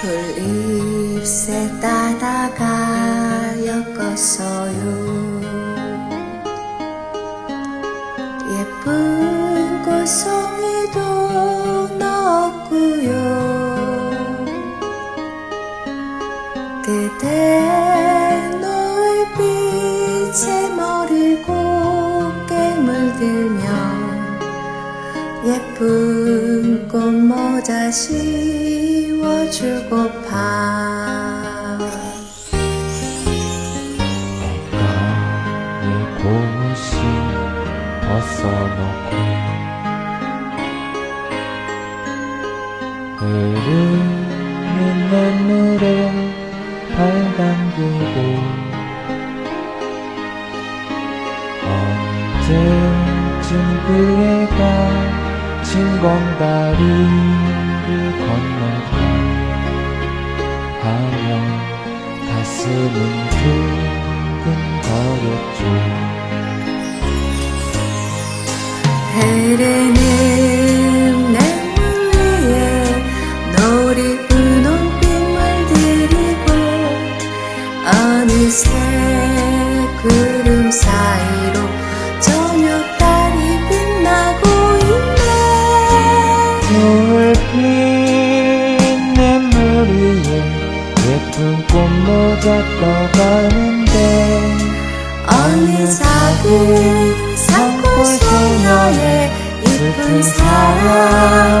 풀잎새 따다가 엮었어요. 예쁜 꽃송 그대 노을빛에 머리 곱게 물들며 예쁜 꽃모자 씌워주고파 이 고무신 벗어놓고 흐르 언제쯤 그 애가 진검다리를 건널까 하며 가슴은 두근거렸죠. 흐르는 냇물 위에 노을이 분홍빛물 들이고 어느새 구름 사 냇물 위에. 예쁜 꽃모자 떠가는데. 어느 작은 산골 소녀의 이쁜 사랑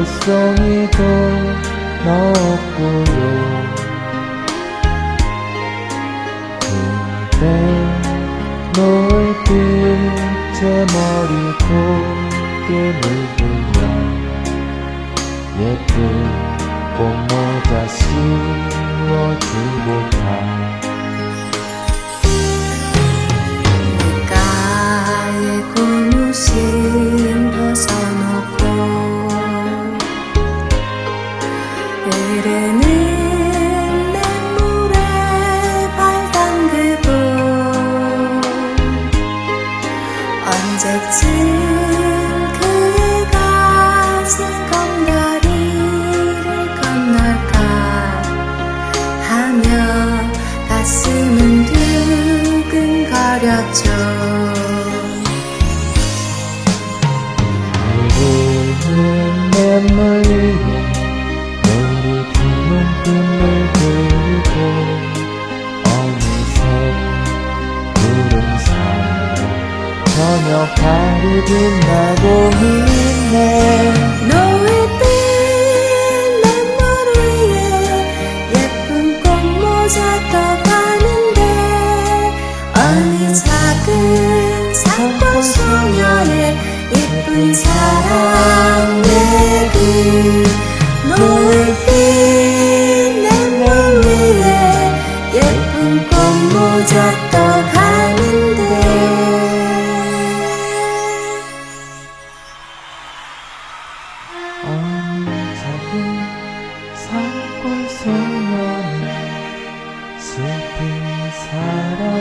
예쁜 꽃송이도 넣었고요. 그대 노을빛에 머리 곱게 물들며 예쁜 꽃모자 씌워주고 두근거렸죠 흐르는 냇물 위에 노을이 분홍빛을 들고 어느새 구름 사이로 저녁 달이 빛나고 예쁜 사랑 얘기 노을빛 냇물 위에 예쁜 꽃모자 산골 소녀는 슬픈 사랑